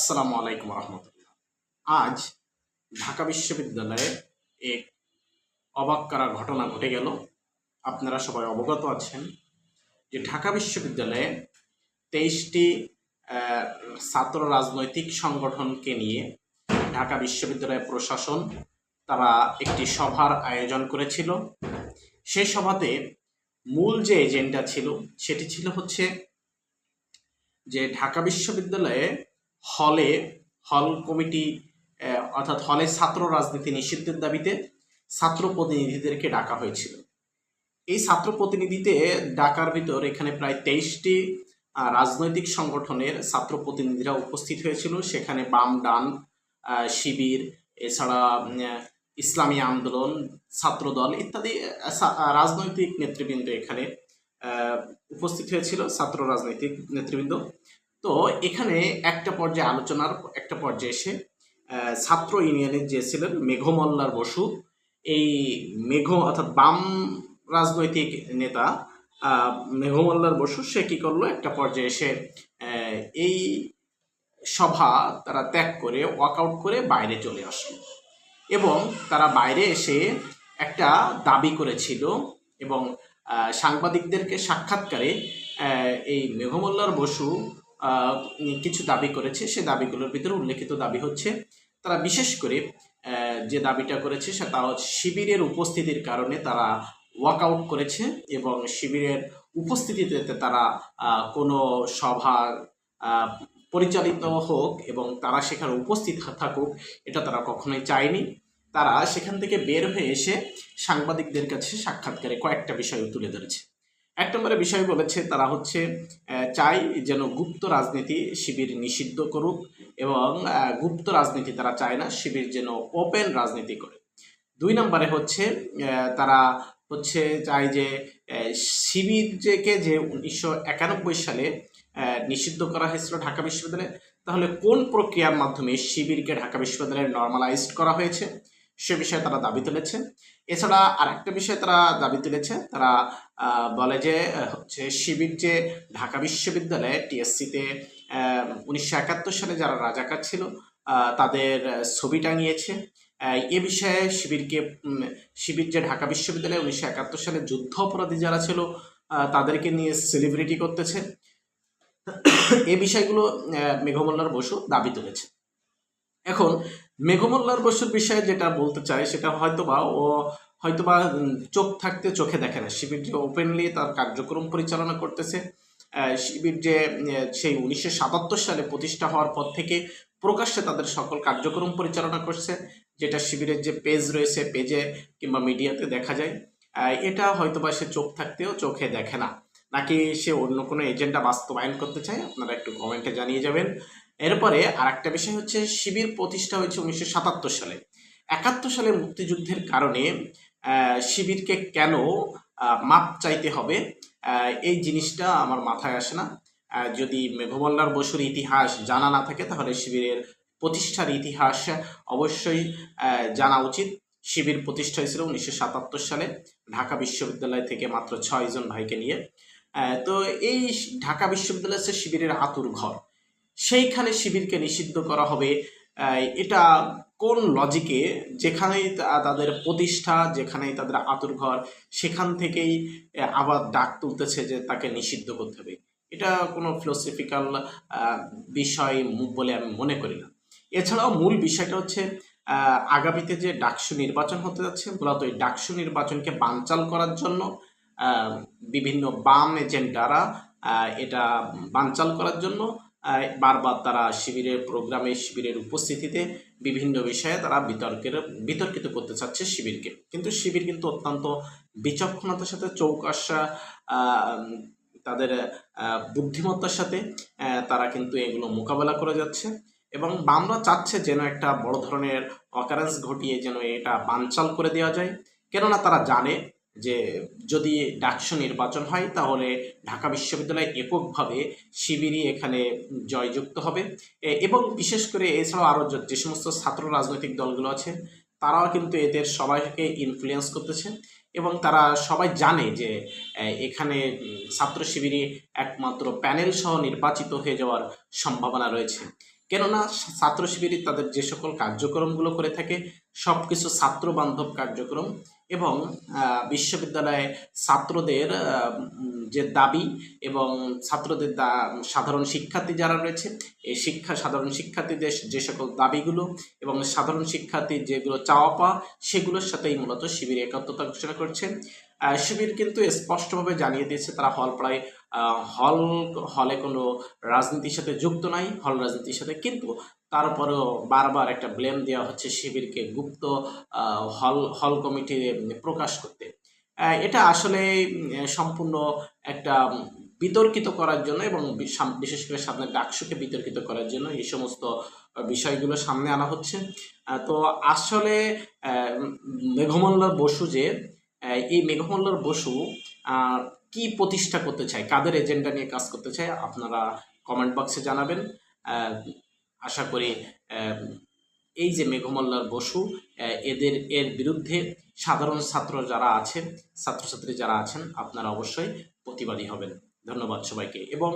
আসসালামু আলাইকুম রহমতুল্লাহ। আজ ঢাকা বিশ্ববিদ্যালয়ে এক অবাক করা ঘটনা ঘটে গেল। আপনারা সবাই অবগত আছেন যে ঢাকা বিশ্ববিদ্যালয়ে তেইশটি ছাত্র রাজনৈতিক সংগঠনকে নিয়ে ঢাকা বিশ্ববিদ্যালয় প্রশাসন তারা একটি সভার আয়োজন করেছিল। সেই সভাতে মূল যে এজেন্ডা ছিল সেটি ছিল হচ্ছে যে ঢাকা বিশ্ববিদ্যালয়ে হলে, হল কমিটি অর্থাৎ হলে ছাত্র রাজনীতি নিষিদ্ধের দাবিতে ছাত্র প্রতিনিধিদেরকে ডাকা হয়েছিল। এই ছাত্র প্রতিনিধিতে ডাকার ভিতর এখানে প্রায় তেইশটি রাজনৈতিক সংগঠনের ছাত্র প্রতিনিধিরা উপস্থিত হয়েছিল। সেখানে বাম ডান শিবির, এছাড়া ইসলামী আন্দোলন, ছাত্রদল ইত্যাদি রাজনৈতিক নেতৃবৃন্দ এখানে উপস্থিত হয়েছিল, ছাত্র রাজনৈতিক নেতৃবৃন্দ। তো এখানে একটা পর্যায়ে আলোচনার একটা পর্যায়ে এসে ছাত্র ইউনিয়নের যে ছিলেন মেঘমল্লার বসু, এই মেঘ অর্থাৎ বাম রাজনৈতিক নেতা মেঘমল্লার বসু, সে কী করল? একটা পর্যায়ে এসে এই সভা তারা ত্যাগ করে ওয়াকআউট করে বাইরে চলে আসলো। এবং তারা বাইরে এসে একটা দাবি করেছিল এবং সাংবাদিকদেরকে সাক্ষাৎকারে এই মেঘমল্লার বসু কিছু দাবি করেছে। সে দাবিগুলোর ভিতরে উল্লেখিত দাবি হচ্ছে, তারা বিশেষ করে যে দাবিটা করেছে সেটা হচ্ছে শিবিরের উপস্থিতির কারণে তারা ওয়াকআউট করেছে এবং শিবিরের উপস্থিতিতে তারা কোনো সভা পরিচালিত হোক এবং তারা সেখানে উপস্থিত থাকুক, এটা তারা কখনোই চায়নি। তারা সেখান থেকে বের হয়ে এসে সাংবাদিকদের কাছে সাক্ষাৎকারে কয়েকটা বিষয় তুলে ধরেছে। এক নম্বরে বিষয় বলেছে তারা হচ্ছে চাই যেন গুপ্ত রাজনীতি শিবির নিষিদ্ধ করুক এবং গুপ্ত রাজনীতি তারা চায় না শিবির যেন ওপেন রাজনীতি করে। দুই নম্বরে হচ্ছে তারা হচ্ছে চায় যে আহ, শিবির যেকে যে উনিশশো একানব্বই সালে নিষিদ্ধ করা হয়েছিল ঢাকা বিশ্ববিদ্যালয়ে তাহলে কোন প্রক্রিয়ার মাধ্যমে শিবিরকে ঢাকা বিশ্ববিদ্যালয়ে নর্মালাইজড করা হয়েছে? সে বিষয়ে তারা দাবি তুলেছে। এছাড়া আরেকটা বিষয় তারা দাবি তুলেছে, তারা বলে যে হচ্ছে শিবির যে ঢাকা বিশ্ববিদ্যালয়ে টিএসসিতে উনিশশো একাত্তর সালে যারা রাজাকার ছিল তাদের ছবি টাঙিয়েছে। এ বিষয়ে শিবিরকে শিবির যে ঢাকা বিশ্ববিদ্যালয়ে উনিশশো একাত্তর সালে যুদ্ধ অপরাধী যারা ছিল তাদেরকে নিয়ে সেলিব্রিটি করতেছে। এ বিষয়গুলো মেঘমল্লার বসু দাবি তুলেছে। এখন মেঘমল্লার বসুর বিষয়ে যেটা বলতে চাই, সেটা হয়তোবা ও হয়তোবা চোখ থাকতে চোখে দেখে না। শিবির যে ওপেনলি তার কার্যক্রম পরিচালনা করতেছে শিবির যে সেই উনিশশো সাতাত্তর সালে প্রতিষ্ঠা হওয়ার পর থেকে প্রকাশ্যে তাদের সকল কার্যক্রম পরিচালনা করছে, যেটা শিবিরের যে পেজ রয়েছে পেজে কিংবা মিডিয়াতে দেখা যায়। এটা হয়তোবা সে চোখ থাকতেও চোখে দেখে না। নাকি সে অন্য কোনো এজেন্ডা বাস্তবায়ন করতে চায়, আপনারা একটু কমেন্টে জানিয়ে যাবেন। এরপরে আরেকটা বিষয় হচ্ছে, শিবির প্রতিষ্ঠা হয়েছে উনিশশো সাতাত্তর সালে। একাত্তর সালে মুক্তিযুদ্ধের কারণে শিবিরকে কেন মাপ চাইতে হবে এই জিনিসটা আমার মাথায় আসে না। যদি মেঘমল্লার বসুর ইতিহাস জানা না থাকে, তাহলে শিবিরের প্রতিষ্ঠার ইতিহাস অবশ্যই জানা উচিত। শিবির প্রতিষ্ঠা হয়েছিল উনিশশো সাতাত্তর সালে, ঢাকা বিশ্ববিদ্যালয় থেকে মাত্র ছয়জন ভাইকে নিয়ে। তো এই ঢাকা বিশ্ববিদ্যালয় হচ্ছে শিবিরের আতুর ঘর সেইখানে শিবিরকে নিষিদ্ধ করা হবে। এটা কোন লজিকে যেখানেই তাদের প্রতিষ্ঠা যেখানেই তাদের আতুর ঘর সেখান থেকেই আবার ডাক তুলতেছে যে তাকে নিষিদ্ধ করতে হবে। এটা কোনো ফিলোসফিক্যাল বিষয় বলে আমি মনে করি না। এছাড়াও মূল বিষয়টা হচ্ছে আগামীতে যে ডাকসু নির্বাচন হতে যাচ্ছে মূলত এই ডাকসু নির্বাচনকে বানচাল করার জন্য বিভিন্ন বাম এজেন্টারা আহ, এটা বানচাল করার জন্য বারবার তারা শিবিরের প্রোগ্রামে, শিবিরের উপস্থিতিতে বিভিন্ন বিষয়ে তারা বিতর্কের, বিতর্কিত করতে চাচ্ছে শিবিরকে। কিন্তু শিবির কিন্তু অত্যন্ত বিচক্ষণতার সাথে, চৌকাশা তাদের বুদ্ধিমত্তার সাথে তারা কিন্তু এগুলো মোকাবেলা করে যাচ্ছে। এবং বামরা চাচ্ছে যেন একটা বড় ধরনের অকারেন্স ঘটিয়ে যেন এটা বানচাল করে দেওয়া যায়। কেননা তারা জানে যে যদি ডাকসু নির্বাচন হয়, তাহলে ঢাকা বিশ্ববিদ্যালয় এককভাবে শিবিরই এখানে জয়যুক্ত হবে। এবং বিশেষ করে এছাড়াও আরও যে সমস্ত ছাত্র রাজনৈতিক দলগুলো আছে, তারাও কিন্তু এদের সবাইকে ইনফ্লুয়েন্স করতেছে এবং তারা সবাই জানে যে এখানে ছাত্র শিবিরই একমাত্র প্যানেল সহ নির্বাচিত হয়ে যাওয়ার সম্ভাবনা রয়েছে। কেননা, ছাত্র শিবিরই তাদের যে সকল কার্যক্রমগুলো করে থাকে সব কিছু ছাত্র বান্ধব কার্যক্রম এবং বিশ্ববিদ্যালয়ে ছাত্রদের যে দাবি এবং ছাত্রদের দা, সাধারণ শিক্ষার্থী যারা রয়েছে, এই শিক্ষা, সাধারণ শিক্ষার্থীদের যে সকল দাবিগুলো এবং সাধারণ শিক্ষার্থীর যেগুলো চাওয়া পাওয়া, সেগুলোর সাথেই মূলত শিবির একাত্মতা ঘোষণা করছে শিবির কিন্তু স্পষ্টভাবে জানিয়ে দিয়েছে, তারা হল প্রায় হল, হলে কোনো রাজনীতির সাথে যুক্ত নাই, হল রাজনীতির সাথে, কিন্তু তারপরেও বারবার একটা ব্লেম দেওয়া হচ্ছে শিবিরকে গুপ্ত হল হল কমিটি প্রকাশ করতে। এটা আসলে সম্পূর্ণ একটা বিতর্কিত করার জন্য এবং বিশেষ করে সামনে ডাকসুকে বিতর্কিত করার জন্য এই সমস্ত বিষয়গুলো সামনে আনা হচ্ছে। তো আসলে মেঘমল্লার বসু যে এই মেঘমল্লার বসু কি প্রতিষ্ঠা করতে চায়? কাদের এজেন্ডা নিয়ে কাজ করতে চায়? আপনারা কমেন্ট বক্সে জানাবেন। আশা করি এই যে মেঘমল্লার বসু এদের, এর বিরুদ্ধে সাধারণ ছাত্র যারা আছেন, ছাত্রছাত্রী যারা আছেন, আপনারা অবশ্যই প্রতিবাদী হবেন। ধন্যবাদ সবাইকে। এবং